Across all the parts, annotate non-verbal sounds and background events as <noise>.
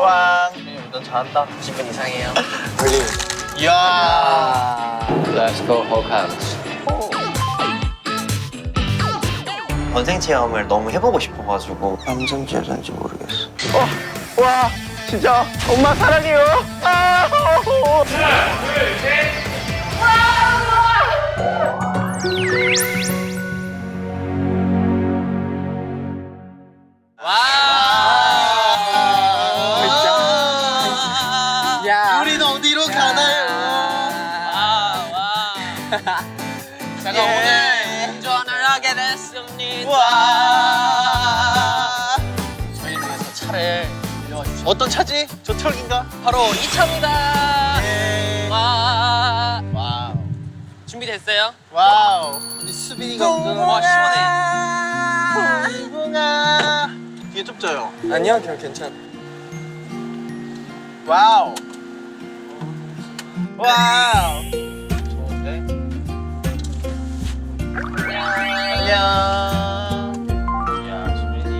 왕. 운전 잘한다. 기분 이상해요. 이야. Let's go Hawkins. 전생 체험을 너무 해보고 싶어가지고 남잔지 여잔지 모르겠어. 어, 와, 진짜 엄마 사랑해요. 아, 야. 우린 어디로 가나요? 제가 오늘 운전을 하게 됐습니다. 와. 저희 중에서 차를 빌려와 주셨 어떤 차지? 저 트럭인가? 바로 이 차입니다. 네. 와. 와우. 준비됐어요? 와우. 우리 수빈이가 와 시원해. 동아. 뒤에 좀 쪄요. 아니야, 그냥 괜찮아. 와우. 와우. 좋은데? 안녕. 야, 수빈이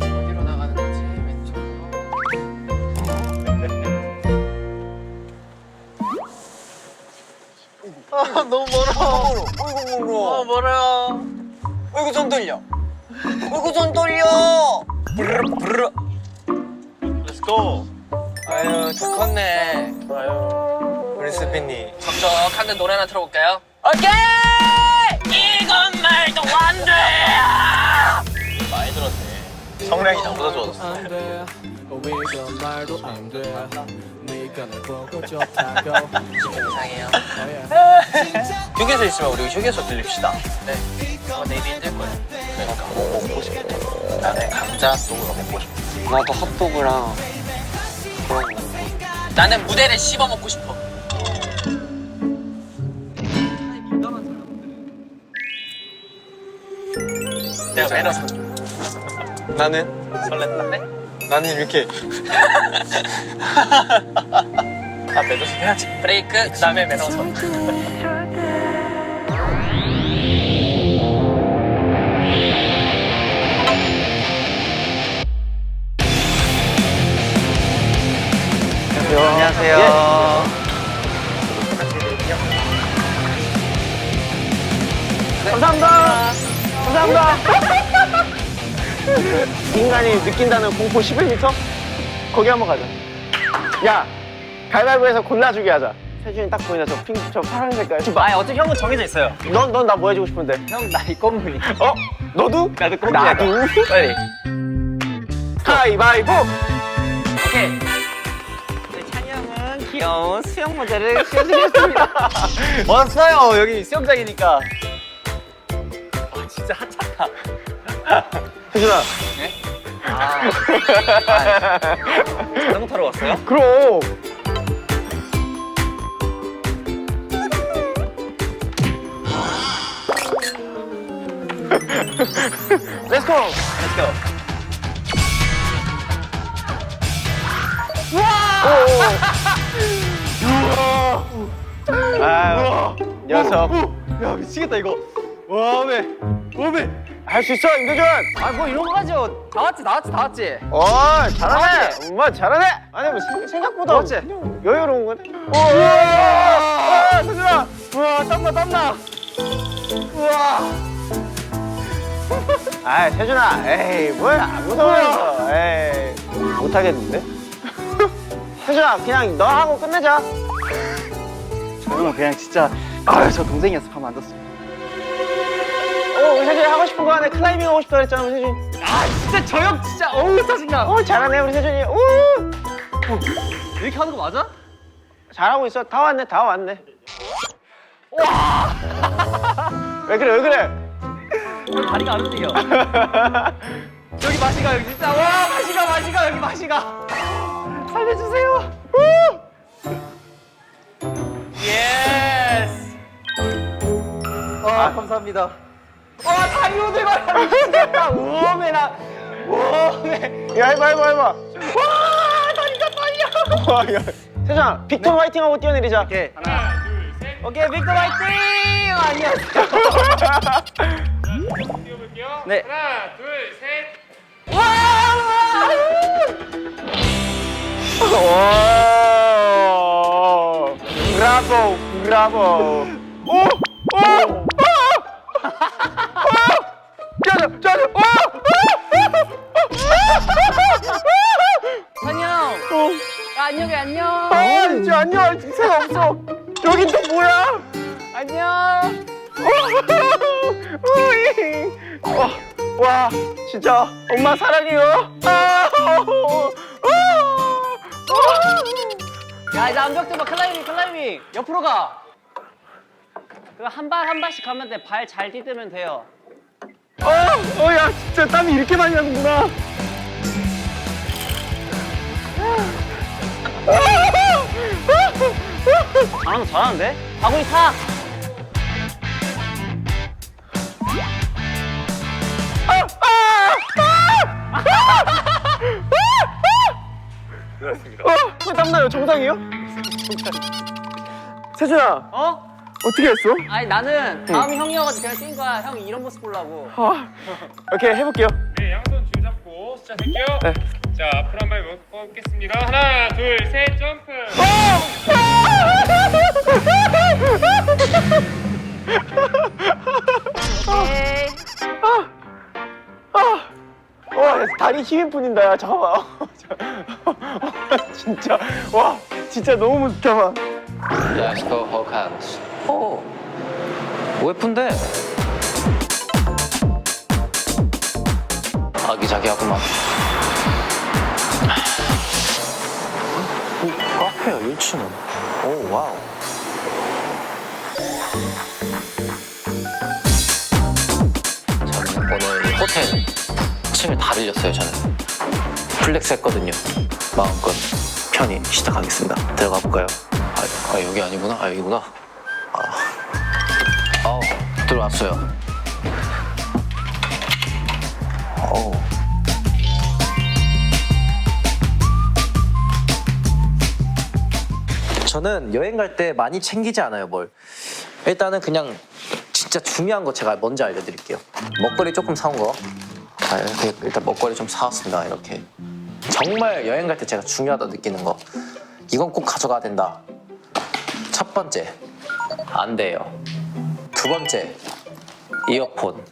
어디로 나가는 거지? 왼쪽으로. 아, 너무 멀어. 어이구 어, 멀어요. 어이구 손 돌려. 어이구 손 돌려. 부르르 부르르. Let's go. 아유, 다 컸네. 아유. 수빈이. 적적한데 노래 하나 틀어볼까요? 오케이! 이건 말도 안 돼! 많이 들었네. 성량이 나보다 좋아졌어. 안 돼. 이건 말도 안 돼. 네가 날 보고 좋다고. 기분 이상해요. 휴게소 있으면 우리 휴게소 들립시다. 네. 아마 내일이 힘들 거예요. 그러니까 뭐 먹고 싶어. 나는 감자 소스가 먹고 싶어. 나도 핫도그랑 그런 거. 나는 무대를 씹어 먹고 싶어. 내가 매너서. 나는 설렜다. 네? 나는 이렇게. <laughs> 아, 매너서 해야지. 브레이크, 그 다음에 매너서. 안녕하세요. 감사합니다. 감사합니다. 인간이 느낀다는 공포 11m? 거기 한번 가자. 야, 가위바위보해서 골라주기 하자. 세준이 딱 보이나 저 핑크, 저 파란 색깔. 아, 어차피 형은 정해져 있어요. 넌, 넌 나 뭐 해주고 싶은데? 형, 나이 꽃무늬. 어? 너도? 나도 꽃무늬. 나도? 빨리. 가위바위보! 오케이. 네, 찬이 형은 귀여운 수영 모델을 씌워주겠습니다. <laughs> 왔어요. 여기 수영장이니까. 와, 진짜 하찮다. 세준아. 아, 자전거 타러 왔어요? 그럼. Let's go. Let's go. 아, 녀석. 야, 미치겠다, 이거. 와메. 와메. 할 수 있어, 임도준. 아, 뭐 이런 거 가지고. 다 왔지, 다 왔지, 다 왔지. 어, 잘하네. 엄마 잘하네. 아니 뭐 생- 생각보다 맞지? 여유로운 거네. 우와, 세준아. 우와, 땀나, 땀나. 우와. <laughs> 아, 세준아. 에이, 뭐야, 안 무서워서. 에이, 못하겠는데? 세준아, 그냥 너 하고 끝내자. 저는 그냥 진짜 아유 저 동생이 연습하면 안 됐어. 어, 우리 세준이 하고 싶은 거 안에 클라이밍 하고 싶다 그랬잖아, 우리 세준이. 아, 진짜 저 형 진짜 어우 짜증나. 어, 잘하네, 우리 세준이. 오, 이렇게 하는 거 맞아? 잘하고 있어. 다 왔네, 다 왔네. 와. 왜 그래, 왜 그래? 다리가 안 움직여. 여기 마시가 여기 진짜 와 마시가 마시가 여기 마시가. 살려주세요. 예스. 아 감사합니다. 와 다리 오들거려 미치겠다 우메나 우메 야 해봐 해봐 해봐. 와 다리가 떨려. 와야. 세장 빅터 화이팅 하고 뛰어내리자. 오케이. 하나 둘셋. 오케이 빅터 화이팅! 아, 안녕하세요 자 뛰어볼게요. 네. 하나 둘셋와. 브라보 브라보. 안녕해 안녕. 아 진짜 안녕. 새가 없어. 여긴 또 뭐야? 안녕. 와, 와 진짜 엄마 사랑해요. 아, 야 이제 암벽 봐. 클라이밍 클라이밍. 옆으로 가. 그거 한발 한 발씩 가면 돼. 발 잘 디디면 돼요. 오. 어, 어, 야 진짜 땀이 이렇게 많이 나는구나 잘하는 잘하는데? 바구니 타. 어, 땀나요 정상이요? 세준아 어? 어떻게 했어? 아니 나는 다음 이 형이어가지고 그냥 뛴 거야. 형이 이런 모습 보려고. 아, 오케이 해볼게요 네, 양손 줄 잡고 시작할게요. 네. 자, 앞으로 한 발 먹겠습니다. 하나, 둘, 셋, 점프. 오케이. 아, 와, 야, 다리 힘이 뿐인다. 야, 잠깐만. 진짜, 와, 진짜 너무 무섭다. Let's go hands. 오. 웨픈데? 아기자기하구만. 카페야, 1층은. 오, 와우. 저는 오늘 호텔 층을 다 빌렸어요 저는. 플렉스 했거든요. 마음껏 편히 시작하겠습니다. 들어가 볼까요? 아, 아, 여기 아니구나. 아 여기구나. 아. 아우 들어왔어요. 어우 저는 여행 갈 때 많이 챙기지 않아요 뭘. 일단은 그냥 진짜 중요한 거 제가 먼저 알려드릴게요. 먹거리 조금 사온 거. 아, 이렇게 일단 먹거리 좀 사왔습니다 이렇게. 정말 여행 갈 때 제가 중요하다 느끼는 거. 이건 꼭 가져가야 된다. 첫 번째 안 돼요. 두 번째 이어폰.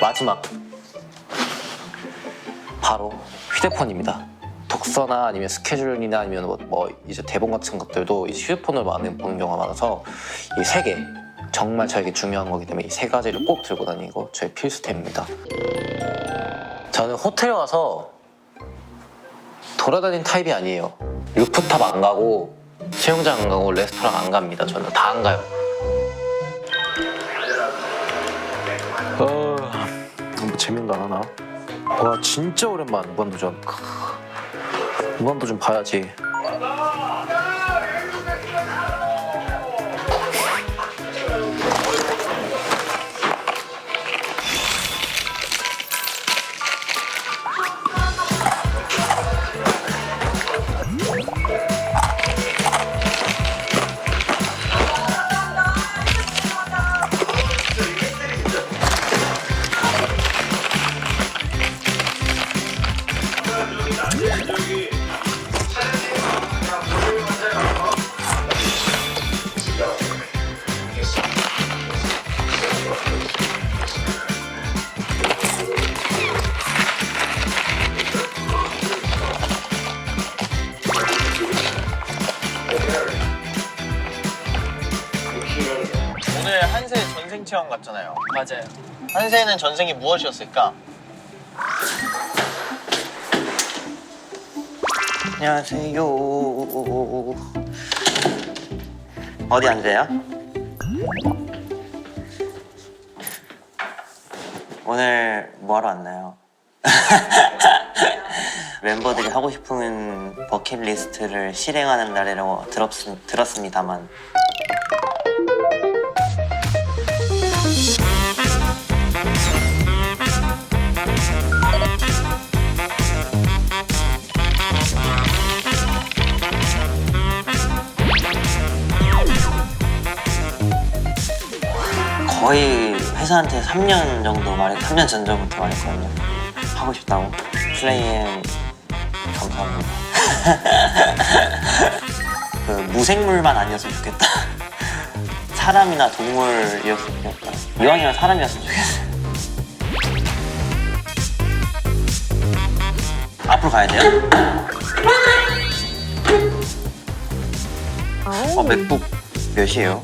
마지막 바로 휴대폰입니다 독서나 아니면 스케줄이나 아니면 뭐, 뭐 이제 대본 같은 것들도 이제 휴대폰으로 많이 보는 경우가 많아서 이 세 개 정말 저에게 중요한 거기 때문에 이 세 가지를 꼭 들고 다니고 저의 필수템입니다. 저는 호텔 와서 돌아다니는 타입이 아니에요. 루프탑 안 가고 수영장 안 가고 레스토랑 안 갑니다. 저는 다 안 가요. 어, 뭐 재밌는 거 하나? 와 진짜 오랜만 무한도전. 크, 무한도전 봐야지. 오늘 전생 체험 갔잖아요. 맞아요. 한세는 전생이 무엇이었을까? 안녕하세요. 어디 앉아요? 오늘 뭐하러 왔나요? <laughs> 멤버들이 하고 싶은 버킷리스트를 실행하는 날이라고 들었, 들었습니다만 거의 회사한테 3년 정도 말해 3년 전전부터 말했거든요 하고 싶다고 플레이엔 감사합니다 <laughs> 그 무생물만 아니었으면 좋겠다. <laughs> 사람이나 동물이었으면 좋겠다. 이왕이면 사람이었으면 좋겠어. 앞으로 가야 돼요? 어, 맥북 몇이에요?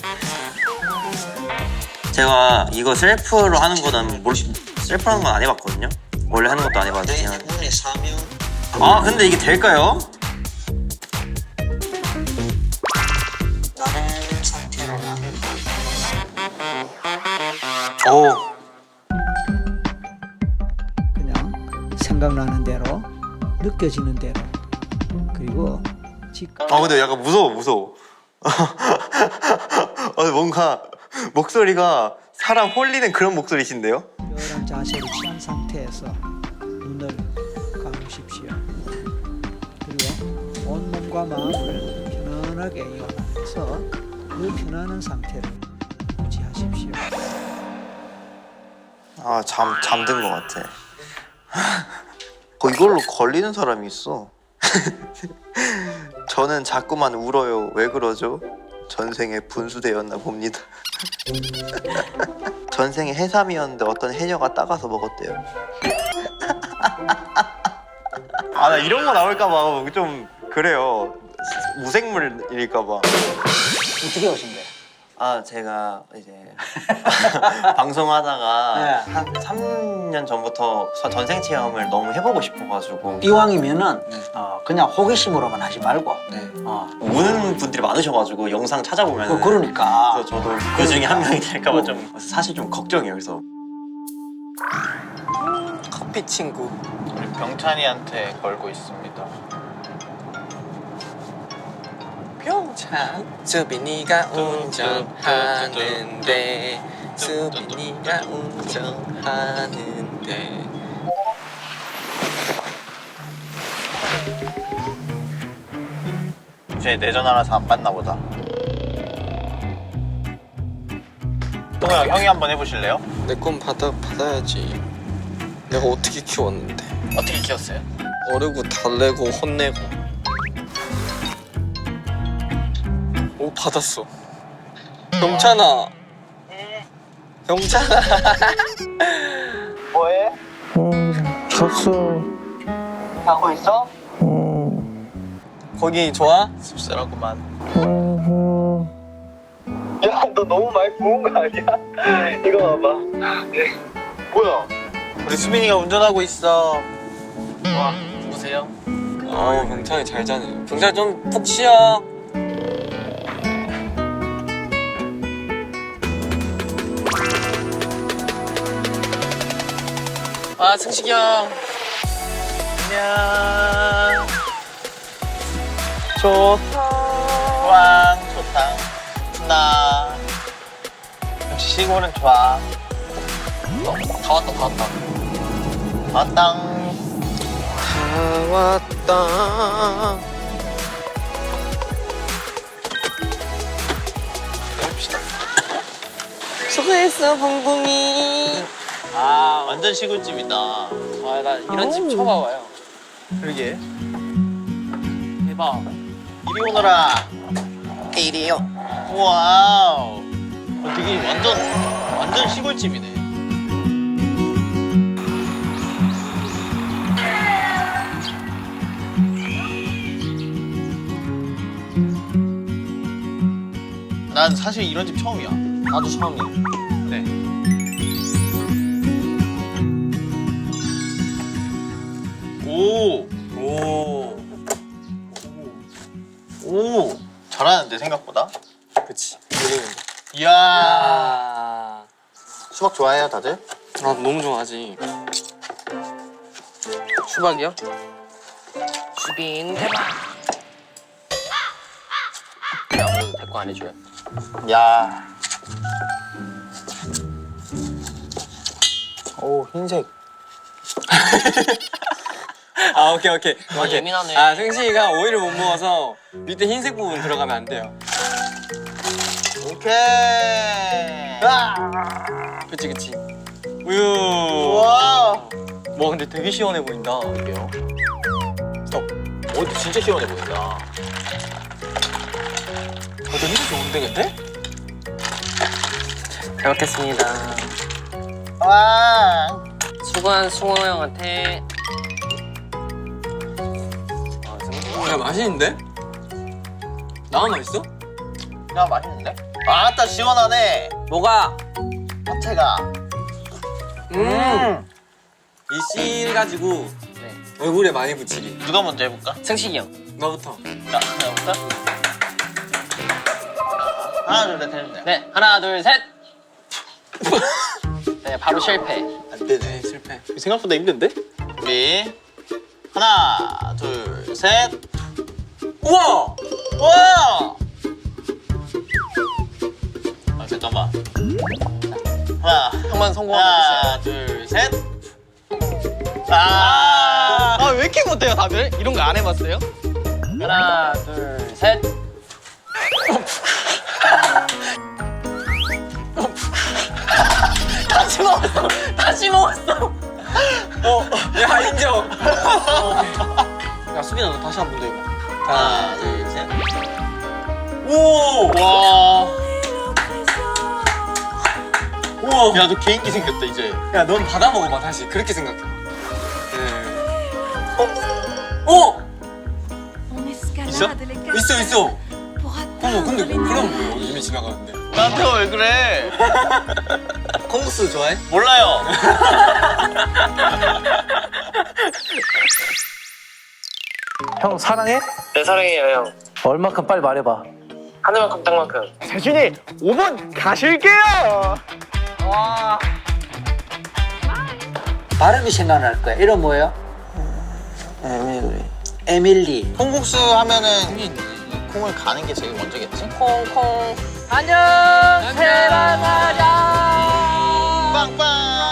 제가 이거 셀프로 하는 거는 모르 셀프 하는 건 안 해봤거든요. 원래 하는 것도 안 해봤거든요. 아 근데 이게 될까요? 오 그냥 생각나는 대로 느껴지는 대로 그리고 직감 아 근데 약간 무서워 무서워 어, <laughs> 뭔가 <laughs> 목소리가 사람 홀리는 그런 목소리신데요? 특별한 자세를 취한 상태에서 눈을 감으십시오. 그리고 온몸과 마음을 편안하게 이완해서 그 편안한 상태를 유지하십시오. 아 잠 잠든 것 같아 어, 이걸로 걸리는 사람이 있어 <laughs> 저는 자꾸만 울어요 왜 그러죠? 전생에 분수대였나 봅니다 <laughs> 전생에 해삼이었는데 어떤 해녀가 따가서 먹었대요. <laughs> 아 나 이런 거 나올까 봐 좀 그래요. 무생물일까 봐 어떻게 오신 거예요? 아 제가 이제 <laughs> 방송하다가 네. 한 3년 전부터 전생 체험을 너무 해보고 싶어가지고 이왕이면은 어, 그냥 호기심으로만 하지 말고 네. 어, 우는 분들이 많으셔가지고 영상 찾아보면 그- 그러니까 그래서 저도 그 중에 한 명이 될까봐 좀 사실 좀 걱정이에요 그래서 커피 친구. 우리 병찬이한테 걸고 있습니다. 병찬 수빈이가 운전하는데 수빈이가 운전하는데 쟤 내전하라서 안 봤나 보다. 동호 형, 형이 한번 해보실래요? 내 건 받아 받아야지. 내가 어떻게 키웠는데? 어떻게 키웠어요? 어르고 달래고 혼내고. 받았어. 경찬아. 경찬아. 뭐해? 하고 있어? 거기 좋아? 씁쓸하구만. 야너 너무 많이 부은 거 아니야? 이거 봐봐 뭐야? 우리 수빈이가 운전하고 있어. 와 보세요. 아 경찬이 잘 자네. 경찬 좀푹 쉬어. 아 승식이 형. 안녕. 좋다. 좋다. 나. 역시 시골은 좋아. 다 왔다 다 왔다. 아땅. 다 왔다. 수고했어 붕붕이. 아 완전 시골집이다. 아나 이런 집 처음 와봐요. 그러게. 대박. 이리 오너라. 이리요. 와우. 어, 되게 완전 완전 시골집이네. 난 사실 이런 집 처음이야. 나도 처음이야. 네. 오. 오. 오. 잘하는데 생각보다. 그치. 이야. 아. 수박 좋아해요, 다들? 나 너무 좋아하지. 수박이요? 수빈 대박. 아무래도 데리고 안 해줘요. 야. 오, 흰색. <laughs> 아 오케이 오케이. 아, 예민하네. 아 승식이가 오이를 못 먹어서 밑에 흰색 부분 들어가면 안 돼요. 오케이. 그치 그치. 우유. 와. 와 근데 되게 시원해 보인다. 이게요. 스톱. 오, 진짜 시원해 보인다. 좋은데 근데? 잘 먹겠습니다. 와. 수고한 승호 형한테 야 맛있는데? 나만 맛있어? 야 맛있는데? 아따 시원하네. 뭐가? 야채가. 음. 이 씨 가지고 얼굴에 많이 붙이기. 누가 먼저 해볼까? 승식이 형. 너부터. 자, 해볼까? 하나 둘셋. 네, 하나 둘 셋. <laughs> 네, 바로 실패. 안 되네 실패. 생각보다 힘든데? 우리 하나 둘 셋. 우와! 와! 아 잠깐만. 하나 형만 성공하면 하나 둘 셋. 아, 아, 왜 이렇게 못해요, 다들? 이런 거 안 해봤어요? 하나 둘 셋. <laughs> 다시 먹었어. 다시 먹었어. 어, 야 인정. 야, 수빈아, 너 다시 한 번 더 해봐. 하나 둘 셋. 오! 와. 우와! 야, 너 개인기 생겼다 이제. 야, 넌 받아 먹어봐 다시. 그렇게 생각해. 네. 어? 있어? 있어 있어. 어머 근데 그럼 뭐예요? 이미 지나가는데. 나한테 왜 그래? <laughs> 콩국수 좋아해? 몰라요. <laughs> 형 사랑해? 네, 내 사랑이에요 형 얼마큼 빨리 말해봐. 하늘만큼 땅만큼 세준이 5분 가실게요. 와. 발음이 생각날 거야. 이름 뭐예요? 에밀리. 에밀리. 콩국수 하면은 콩을 가는 게 제일 먼저겠지? 콩콩 안녕 세랑하자 빵빵